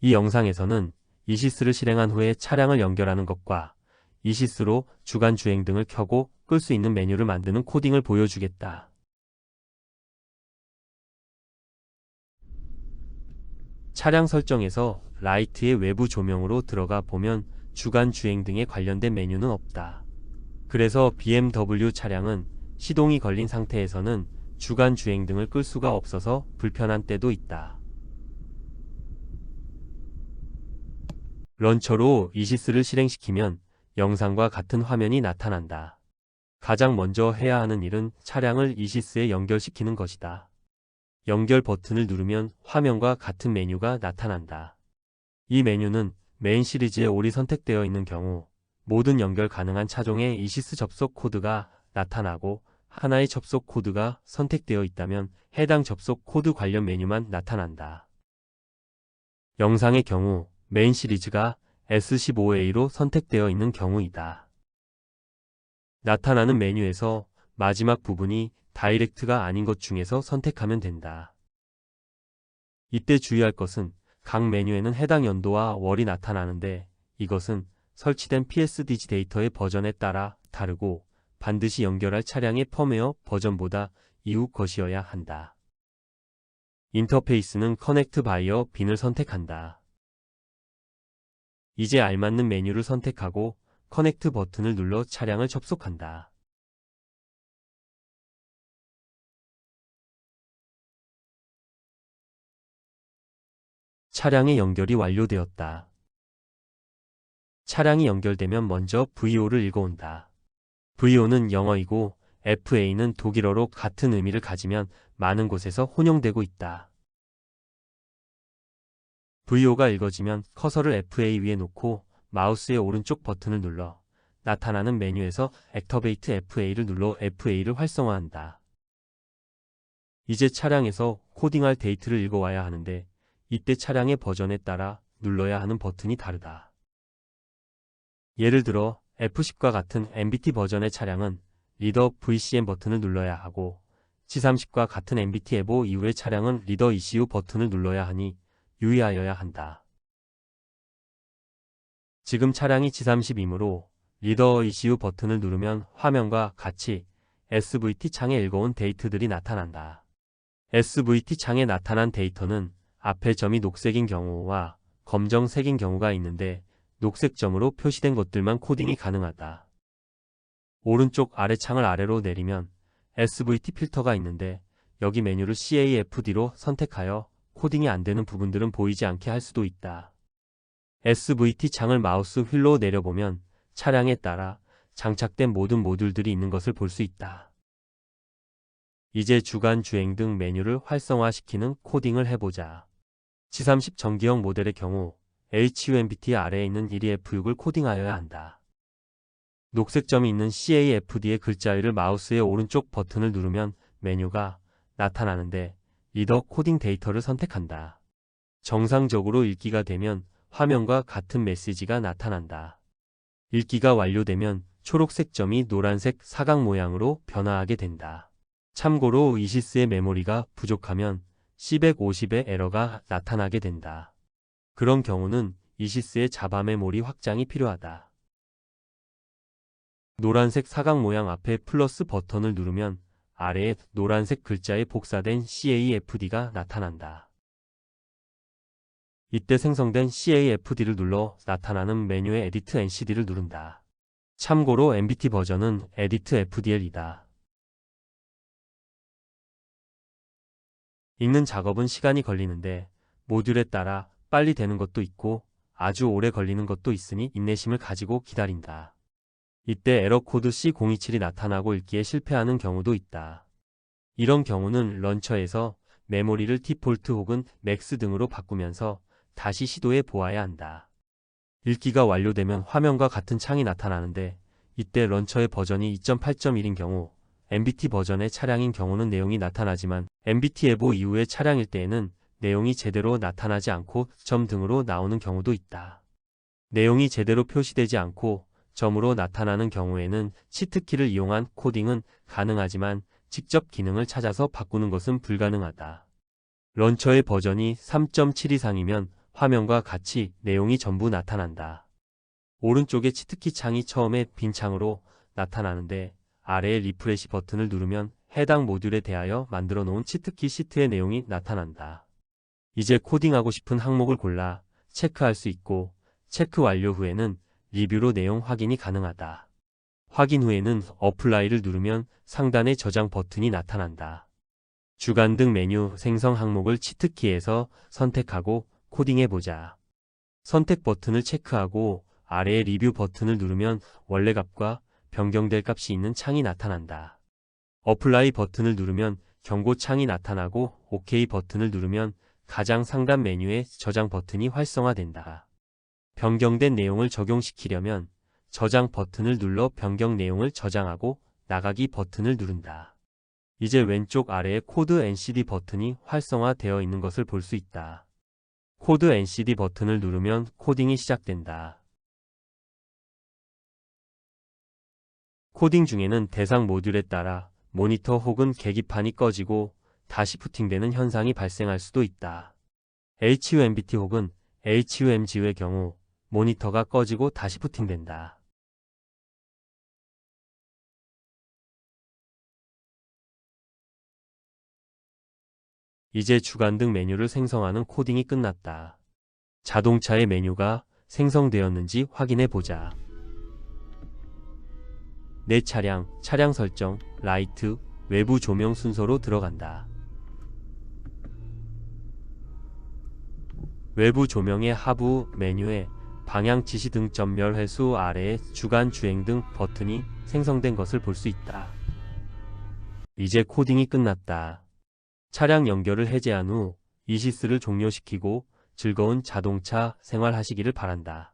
이 영상에서는 이시스를 실행한 후에 차량을 연결하는 것과 이시스로 주간 주행 등을 켜고 끌 수 있는 메뉴를 만드는 코딩을 보여주겠다. 차량 설정에서 라이트의 외부 조명으로 들어가 보면 주간 주행 등에 관련된 메뉴는 없다. 그래서 BMW 차량은 시동이 걸린 상태에서는 주간 주행 등을 끌 수가 없어서 불편한 때도 있다. 런처로 이시스를 실행시키면 영상과 같은 화면이 나타난다. 가장 먼저 해야 하는 일은 차량을 이시스에 연결시키는 것이다. 연결 버튼을 누르면 화면과 같은 메뉴가 나타난다. 이 메뉴는 메인 시리즈에 올이 선택되어 있는 경우 모든 연결 가능한 차종의 이시스 접속 코드가 나타나고 하나의 접속 코드가 선택되어 있다면 해당 접속 코드 관련 메뉴만 나타난다. 영상의 경우 메인 시리즈가 S15A로 선택되어 있는 경우이다. 나타나는 메뉴에서 마지막 부분이 다이렉트가 아닌 것 중에서 선택하면 된다. 이때 주의할 것은 각 메뉴에는 해당 연도와 월이 나타나는데 이것은 설치된 PSDG 데이터의 버전에 따라 다르고 반드시 연결할 차량의 펌웨어 버전보다 이후 것이어야 한다. 인터페이스는 커넥트 바이어 빈을 선택한다. 이제 알맞는 메뉴를 선택하고 커넥트 버튼을 눌러 차량을 접속한다. 차량의 연결이 완료되었다. 차량이 연결되면 먼저 VO를 읽어온다. VO는 영어이고 FA는 독일어로 같은 의미를 가지면 많은 곳에서 혼용되고 있다. VO가 읽어지면 커서를 FA 위에 놓고 마우스의 오른쪽 버튼을 눌러 나타나는 메뉴에서 액터베이트 FA를 눌러 FA를 활성화한다. 이제 차량에서 코딩할 데이트를 읽어와야 하는데 이때 차량의 버전에 따라 눌러야 하는 버튼이 다르다. 예를 들어 F10과 같은 MBT 버전의 차량은 리더 VCM 버튼을 눌러야 하고 G30과 같은 MBT 에보 이후의 차량은 리더 ECU 버튼을 눌러야 하니 유의하여야 한다. 지금 차량이 G30이므로 리더 ECU 버튼을 누르면 화면과 같이 SVT 창에 읽어온 데이터들이 나타난다. SVT 창에 나타난 데이터는 앞에 점이 녹색인 경우와 검정색인 경우가 있는데 녹색 점으로 표시된 것들만 코딩이 가능하다. 오른쪽 아래 창을 아래로 내리면 SVT 필터가 있는데 여기 메뉴를 CAFD로 선택하여 코딩이 안 되는 부분들은 보이지 않게 할 수도 있다. SVT 창을 마우스 휠로 내려보면 차량에 따라 장착된 모든 모듈들이 있는 것을 볼 수 있다. 이제 주간 주행 등 메뉴를 활성화시키는 코딩을 해보자. G30 전기형 모델의 경우 HUMBT 아래에 있는 1EF6을 코딩하여야 한다. 녹색 점이 있는 CAFD의 글자위를 마우스의 오른쪽 버튼을 누르면 메뉴가 나타나는데 리더 코딩 데이터를 선택한다. 정상적으로 읽기가 되면 화면과 같은 메시지가 나타난다. 읽기가 완료되면 초록색 점이 노란색 사각 모양으로 변화하게 된다. 참고로 이시스의 메모리가 부족하면 C150의 에러가 나타나게 된다. 그런 경우는 이시스의 자바 메모리 확장이 필요하다. 노란색 사각 모양 앞에 플러스 버튼을 누르면 아래에 노란색 글자에 복사된 CAFD가 나타난다. 이때 생성된 CAFD를 눌러 나타나는 메뉴의 Edit NCD를 누른다. 참고로 MBT 버전은 Edit FDL이다. 읽는 작업은 시간이 걸리는데 모듈에 따라 빨리 되는 것도 있고 아주 오래 걸리는 것도 있으니 인내심을 가지고 기다린다. 이때 에러 코드 C027이 나타나고 읽기에 실패하는 경우도 있다. 이런 경우는 런처에서 메모리를 디폴트 혹은 맥스 등으로 바꾸면서 다시 시도해 보아야 한다. 읽기가 완료되면 화면과 같은 창이 나타나는데 이때 런처의 버전이 2.8.1인 경우 MBT 버전의 차량인 경우는 내용이 나타나지만 MBT 에보 이후의 차량일 때에는 내용이 제대로 나타나지 않고 점 등으로 나오는 경우도 있다. 내용이 제대로 표시되지 않고 점으로 나타나는 경우에는 치트키를 이용한 코딩은 가능하지만 직접 기능을 찾아서 바꾸는 것은 불가능하다. 런처의 버전이 3.7 이상이면 화면과 같이 내용이 전부 나타난다. 오른쪽의 치트키 창이 처음에 빈 창으로 나타나는데 아래의 리프레시 버튼을 누르면 해당 모듈에 대하여 만들어 놓은 치트키 시트의 내용이 나타난다. 이제 코딩하고 싶은 항목을 골라 체크할 수 있고 체크 완료 후에는 리뷰로 내용 확인이 가능하다. 확인 후에는 어플라이를 누르면 상단에 저장 버튼이 나타난다. 주간 등 메뉴 생성 항목을 치트키에서 선택하고 코딩해보자. 선택 버튼을 체크하고 아래의 리뷰 버튼을 누르면 원래 값과 변경될 값이 있는 창이 나타난다. 어플라이 버튼을 누르면 경고 창이 나타나고 OK 버튼을 누르면 가장 상단 메뉴에 저장 버튼이 활성화된다. 변경된 내용을 적용시키려면 저장 버튼을 눌러 변경 내용을 저장하고 나가기 버튼을 누른다. 이제 왼쪽 아래에 코드 NCD 버튼이 활성화되어 있는 것을 볼 수 있다. 코드 NCD 버튼을 누르면 코딩이 시작된다. 코딩 중에는 대상 모듈에 따라 모니터 혹은 계기판이 꺼지고 다시 부팅되는 현상이 발생할 수도 있다. HUMBT 혹은 HUMGU의 경우 모니터가 꺼지고 다시 부팅된다. 이제 주간 등 메뉴를 생성하는 코딩이 끝났다. 자동차의 메뉴가 생성되었는지 확인해 보자. 내 차량, 차량 설정, 라이트, 외부 조명 순서로 들어간다. 외부 조명의 하부 메뉴에 방향 지시 등점 멸 회수 아래에 주간 주행 등 버튼이 생성된 것을 볼 수 있다. 이제 코딩이 끝났다. 차량 연결을 해제한 후 이시스를 종료시키고 즐거운 자동차 생활하시기를 바란다.